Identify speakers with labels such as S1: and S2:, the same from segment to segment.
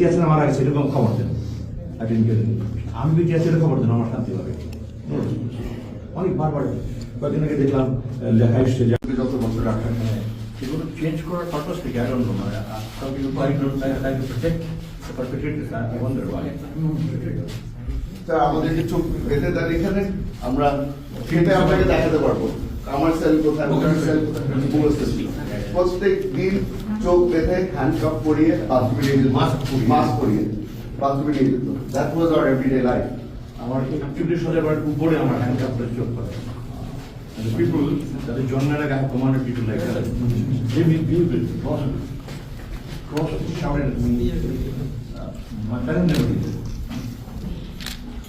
S1: বেঁচে আছেন মারা গেছে, এরকম খবর দেন. আমি আছি এটা খবর দেন, আমার শান্তি অনেক বারবার কয়েকদিন আগে দেখলাম লেখা এসছে যত বছর রাখেন সেগুলো চেঞ্জ করার পারপাস থেকে মানে ওয়ান্ডার ওয়াই
S2: তা আমাদেরকে চোখ বেঁধে দেন এখানে আমরা কেটে আপনাকে দেখাতে পারব। আমার সেল কোথায় কোথায় প্রত্যেক দিন চোখ বেঁধে হ্যান্ডকাপ পরিয়ে বাথরুমে নিয়ে। মাস্ক পরিয়ে। বাথরুমে নিয়ে যেত that was our everyday life
S1: আমার চল্লিশ হাজার উপরে আমার হ্যান্ড কাপটা চোখ করে ডিড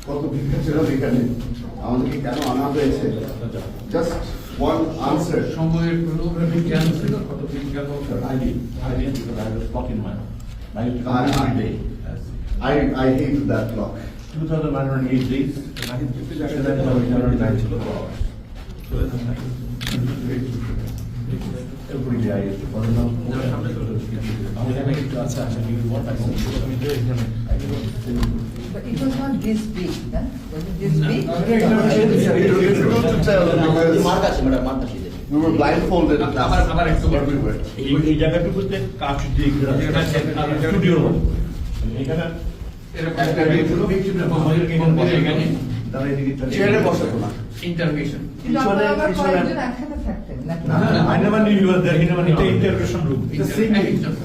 S2: কত ভিক্ষা ছিল এখানে আমাদেরকে কেন আনা হয়েছে? জাস্ট ওয়ান আনসার
S3: সময়ের কোনো বিজ্ঞান ছিল কত বিজ্ঞান
S1: Sir, I did. I did because I was stuck in my I used to
S2: I-
S1: come every
S2: I-
S1: day.
S2: I I hate that clock
S1: 2,908 days. I think 2,909 ছিল four hours. So every day I used to follow আচ্ছা আচ্ছা I I don't
S4: But it was not this big, huh? Was it this big?
S5: Mark আছে madam mark আছে
S2: We were blindfolded.
S3: আবার- আবার একটু
S2: everywhere.
S1: এই এই জায়গাটুকুতে কাঁচ দিয়ে ঘেরা স্টুডিওর এখানে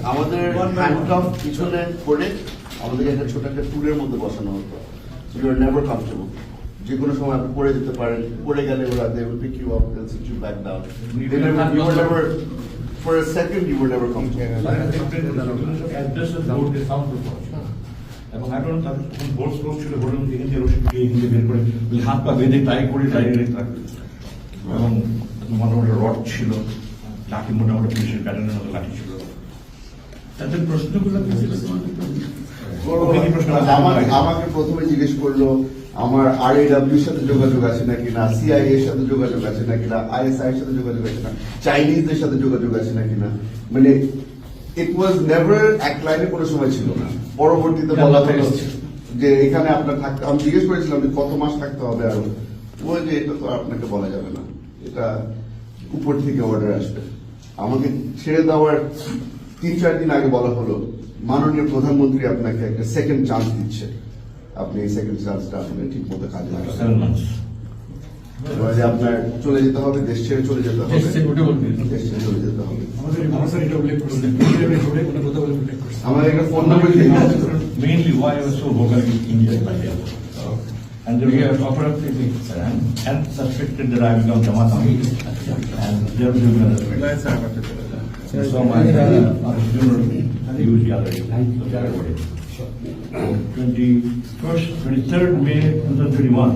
S1: আমাদের পিছনে
S2: করে আমাদের একটা ছোট একটা টুলের মধ্যে বসানো হতো ইউ আর নেভার কমফর্টেবল যে কোনো সময় আপনি পড়ে যেতে পারেন পড়ে গেলে ওরা they will pick you up and sit you back down you are never for a second you were never
S1: এবং তখন বোর্ড ছিল রসিদ দিয়ে বের করে হাত পা বেঁধে টাই করে ডাইরেক্ট থাকবে এবং মোটামুটি রড ছিল লাঠি মোটামুটি পুলিশের প্যাটার্নের মতো লাঠি ছিল
S3: তাদের প্রশ্নগুলো
S2: আমাকে প্রথমে জিজ্ঞেস করল আমার আর এর সাথে যোগাযোগ আছে নাকি না? সিআইএ এর সাথে যোগাযোগ আছে নাকি না? আইএসআই এর সাথে যোগাযোগ আছে না? চাইনিজদের সাথে যোগাযোগ আছে নাকি না? মানে ইট ওয়াজ নেভার এক লাইনে কোনো সময় ছিল না। পরবর্তীতে বলা হলো যে এখানে আপনার থাকতে আমি জিজ্ঞেস করেছিলাম যে কত মাস থাকতে হবে আরও। ওই যে এটা তো আপনাকে বলা যাবে না। এটা উপর থেকে অর্ডার আসবে। আমাকে ছেড়ে দেওয়ার তিন চার দিন আগে বলা হলো মাননীয় প্রধানমন্ত্রী আপনাকে একটা সেকেন্ড চান্স দিচ্ছে। আপনি এই সেকেন্ড চান্সটা আসলে ঠিক মতো কাজে লাগাবেন আপনার চলে যেতে হবে দেশ ছেড়ে চলে যেতে হবে
S3: দেশ ছেড়ে
S2: চলে যেতে হবে আমার একটা ফোন নাম্বার দিয়ে
S1: mainly why I so vocal in India by And we have operated and, and suspected that I become Jamaat Amir. And there will be another So my uh, funeral, you will be already. 21st, 23rd May 2021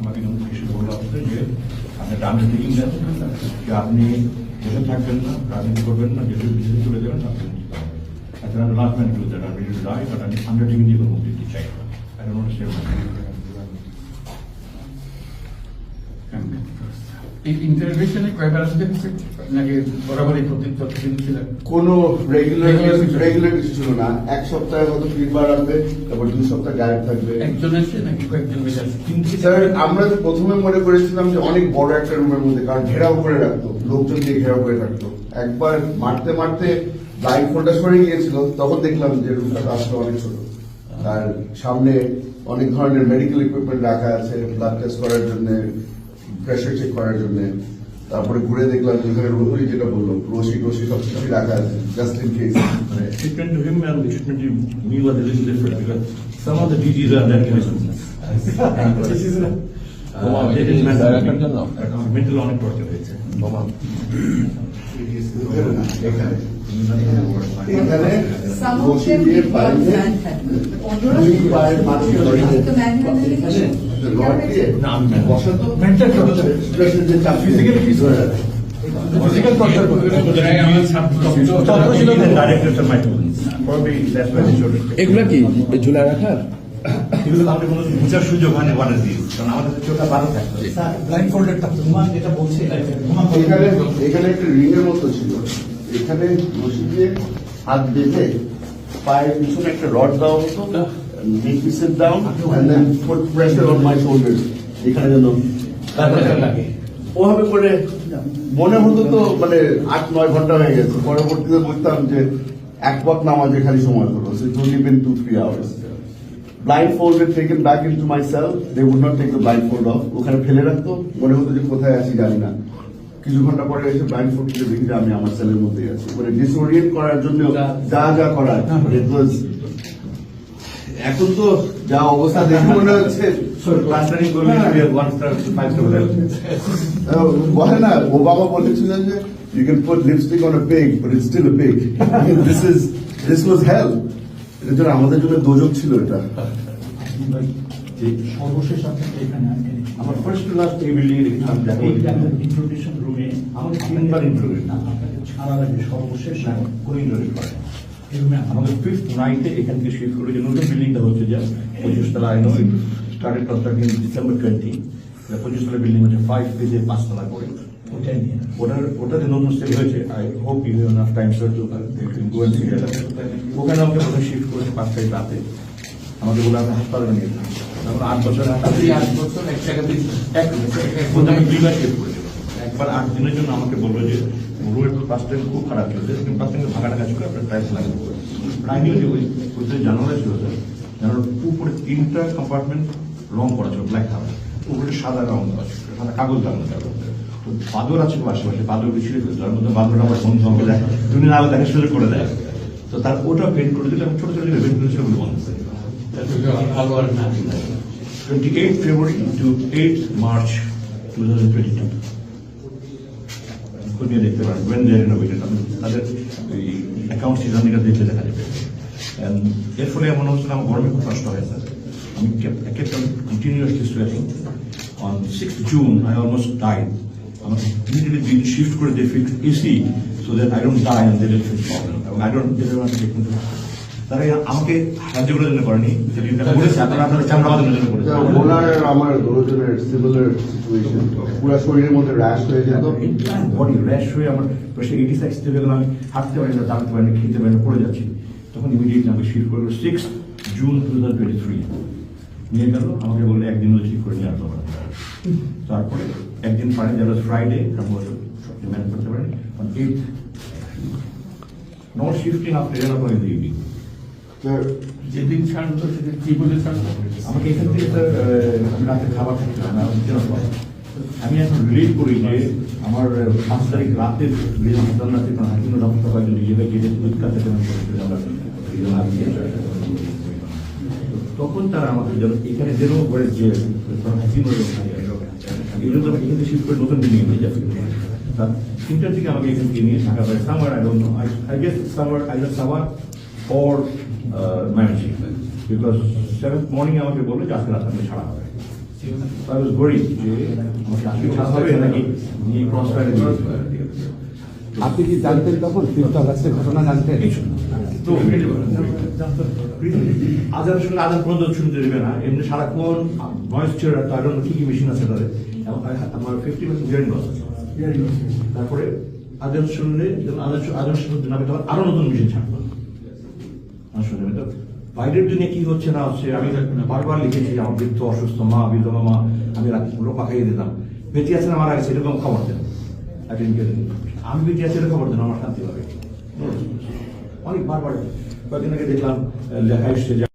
S1: আমাকে notification বলে আসছে যে আপনি terms meeting নেন যে আপনি দেশে থাকবেন না রাজনীতি করবেন না দেশের বিদেশে চলে যাবেন আপনি I cannot last man do that. I will die, but I'm undertaking the opportunity to check. I don't understand.
S3: এই ইন্টারভিউশনে কয়বার আসতে নাকি বরাবরই প্রতি প্রতিদিন ছিলেন
S2: কোনো রেগুলার
S3: Regular কিছু না।
S2: রেগুলার কিছু ছিল না। এক সপ্তাহে হয়তো তিনবার আসবে তারপর দুই সপ্তাহ গায়েব থাকবে।
S3: একজন আছে নাকি কয়েকজন মিলে আছে?
S2: স্যার আমরা প্রথমে মনে করেছিলাম যে অনেক বড় একটা রুমের মধ্যে কারণ ঘেরাও করে রাখতো লোকজন দিয়ে ঘেরাও করে রাখতো একবার মারতে মারতে ফোনটা সরে গিয়েছিল তখন দেখলাম যে রুমটা আসলে অনেক ছোট। আর সামনে অনেক ধরনের মেডিকেল ইকুইপমেন্ট রাখা আছে ব্লাড টেস্ট করার জন্য প্রেশার চেক করার জন্য তারপরে ঘুরে দেখলাম যে এখানে রোহরি যেটা বলল রশি রশি সব কিছুই রাখা আছে জাস্ট ইন কেস
S1: Uh, অনেক torture হয়েছে।
S2: এখানে এখানে রশি দিয়ে
S4: did
S2: দুই পায়ের মাঝখানে রড দিয়ে বসাতো প্রেশার চাপ
S3: কিছু। Physical torture.
S6: এগুলা কি ঝুলা রাখার
S1: এগুলো আমাদের কোনো বোঝার সুযোগ হয়নি ওয়ান দিয়ে কারণ আমাদের তো চোখটা বারো থাকতো
S3: ব্লাইন্ড ফোল্ডেড থাকতো
S1: যেটা বলছে
S2: এখানে এখানে একটা রিং এর মতো ছিল এখানে রশি দিয়ে হাত বেঁধে পায়ের পিছনে একটা রড দেওয়া হতো then put pressure on my এখানে যেন ওভাবে করে মনে হতো তো মানে আট, নয় ঘণ্টা হয়ে গেছে। পরবর্তীতে বুঝতাম যে এক পথ নামাজে খালি সময় হলো। So only been two three hours they would not take the blindfold off ওখানে ফেলে রাখতো। মনে হতো যে কোথায় আছি জানি না। কিছু ঘণ্টা পরে এসে ব্লাইন্ড ফোল্ড খুলে দেখি আমি আমার সেলের মধ্যেই আছি। মানে ডিসওরিয়েন্ট করার জন্য যা যা করার এখন তো যা অবস্থা দেখে মনে হচ্ছে বলে। না ওবামা বলেছিলেন যে আমাদের জন্য দোজক ছিল এটা।
S7: সর্বশেষ আপনাকে এখানে
S1: আমার ফার্স্ট টু লাস্ট এই বিল্ডিং এ দেখলাম দেখো
S7: ইন্ট্রোডিউশন রুমে
S1: আমাকে তিনবার ইন্টারভিউ
S7: না আপনাকে ছাড়ার আগে সর্বশেষ
S1: কোনো ইন্টারভিউ করে না।
S7: এই রুমে
S1: আমাদের ফিফথ নাইটে এখান থেকে শিফট করে যে নতুন বিল্ডিংটা হচ্ছে যে পঁচিশ তলা I know started construction December twenty পঁচিশ তলা বিল্ডিং হচ্ছে ফাইভ পেজে পাঁচতলা করে।
S7: ওটাই নিয়ে
S1: ওটার ওটাতে নতুন স্টেপ হয়েছে I hope you enough time sir to go and ওখানে আমাকে প্রথমে শিফট করেছে পাঁচ তারিখ রাতে। আমাকে বলে আপনি হাসপাতালে নিয়ে যান তারপর আট বছর
S3: আট বছর। এক জায়গাতে
S1: এক আমি দুইবার শিফট করেছিল একবার আট দিনের জন্য আমাকে বলল যে রোড ফার্স্ট টাইম খুব খারাপ ফার্স্ট টাইম ভাঙা টাকা ছিল আপনার টাইলস লাগাতে হবে যে ওই ওই জানালা ছিল স্যার জানালার উপরে তিনটা কম্পার্টমেন্ট রং করা ছিল ব্ল্যাক কালার উপরে সাদা রং দেওয়া ছিল সাদা কাগজ লাগানো ছিল। তো বাদর আছে আশেপাশে বাদর ফেলতো তার মধ্যে বাদর আমার বন্ধু আমাকে দেয় তুমি না আলো দেখা সুযোগ করে দেয়। তো তার ওটা পেন্ট করে দিলে আমি ছোট ছোট পেন্ট ছিল বন্ধ করে দিলাম।
S3: ভালো আর না
S1: 28 February to 8 March 2022. খুঁজে দেখতে পারেন when they are renovated আমি তাদের এই অ্যাকাউন্ট সিজনটা দেখলে দেখা যাবে And এর ফলে মনে হচ্ছে না আমার গরমে খুব কষ্ট হয়েছে আমি kept on continuously sweating on 6th June I almost died আমাকে immediately দিন শিফট করে দিয়ে fix AC so that I don't die and they don't face problem এবং I don't they তারা আমাকে সাহায্য করার জন্য করেনি।
S2: ওনার আমার দুজনের সিমিলার সিচুয়েশন পুরো শরীরের মধ্যে র্যাশ হয়ে যেত
S1: বডি র্যাশ হয়ে আমার প্রেশার এইটি সিক্স থেকে গেলাম আমি হাঁটতে পারি না দাঁড়াতে পারি না খেতে পারি না পড়ে যাচ্ছি। তখন ইমিডিয়েটলি আমাকে শিফট করল six June two thousand twenty three নিয়ে গেল আমাকে বললে একদিন ঠিক করে নিয়ে আসতে পারে তারপরে একদিন পারে যারা ফ্রাইডে ম্যানেজ করতে পারেন। Eight not shifting in the evening
S3: যেদিন ছাড়লো সেদিন কি বলে ছাড়লো
S1: আমাকে এখান থেকে স্যার আমি রাতে খাবার খেতে হয় না, আমি এখন রিলিভ করি যে আমার পাঁচ তারিখ রাতে হাসান রাতে কোনো হাকিম রক্ত কয়েকজন নিজেকে গেটে বিজন হাকিম। তখন তারা আমাকে যেন এখানে যেন করে যে হাকিম এই জন্য এখানে শিফট করে নতুন বিল্ডিং নিয়ে যাচ্ছি। তার তিনটার দিকে আমাকে এখান থেকে নিয়ে থাকা পারে summer I don't know I guess summer I summer for managing because seventh morning আমাকে বলল যে আজকে রাতে আপনি ছাড়া হবে। I was worried যে আমাকে আজকে ছাড়া হবে নাকি নিয়ে ক্রস ফায়ারে
S6: আপনি কি জানতেন তখন? ফিফথ আগস্টের ঘটনা জানতেন।
S1: তো আজান পর্যন্ত শুনতে দেবে না। এমনি সারাক্ষণ ভয়েস চেয়ার তার জন্য কি কি মেশিন আছে তাদের? আমার ফিফটি পার্সেন্ট লস আছে। তারপরে আজান শুনলে যখন আজান আজান শুনতে না পেতে আরও নতুন মেশিন ছাড়বো শুনে তো বাইরের দুনিয়া কি হচ্ছে না হচ্ছে, আমি বারবার লিখেছি, আমার বৃদ্ধ অসুস্থ মা, বিধবা মা, আমি রাতে পুরো পাকাইয়ে দিতাম। বেঁচে আছেন আমার আগে, সেরকম খবর দেন। আমি বেঁচে আছি খবর দেন, আমার শান্তি পাবে অনেক বারবার, কয়েকদিন আগে দেখলাম লেখা এসছে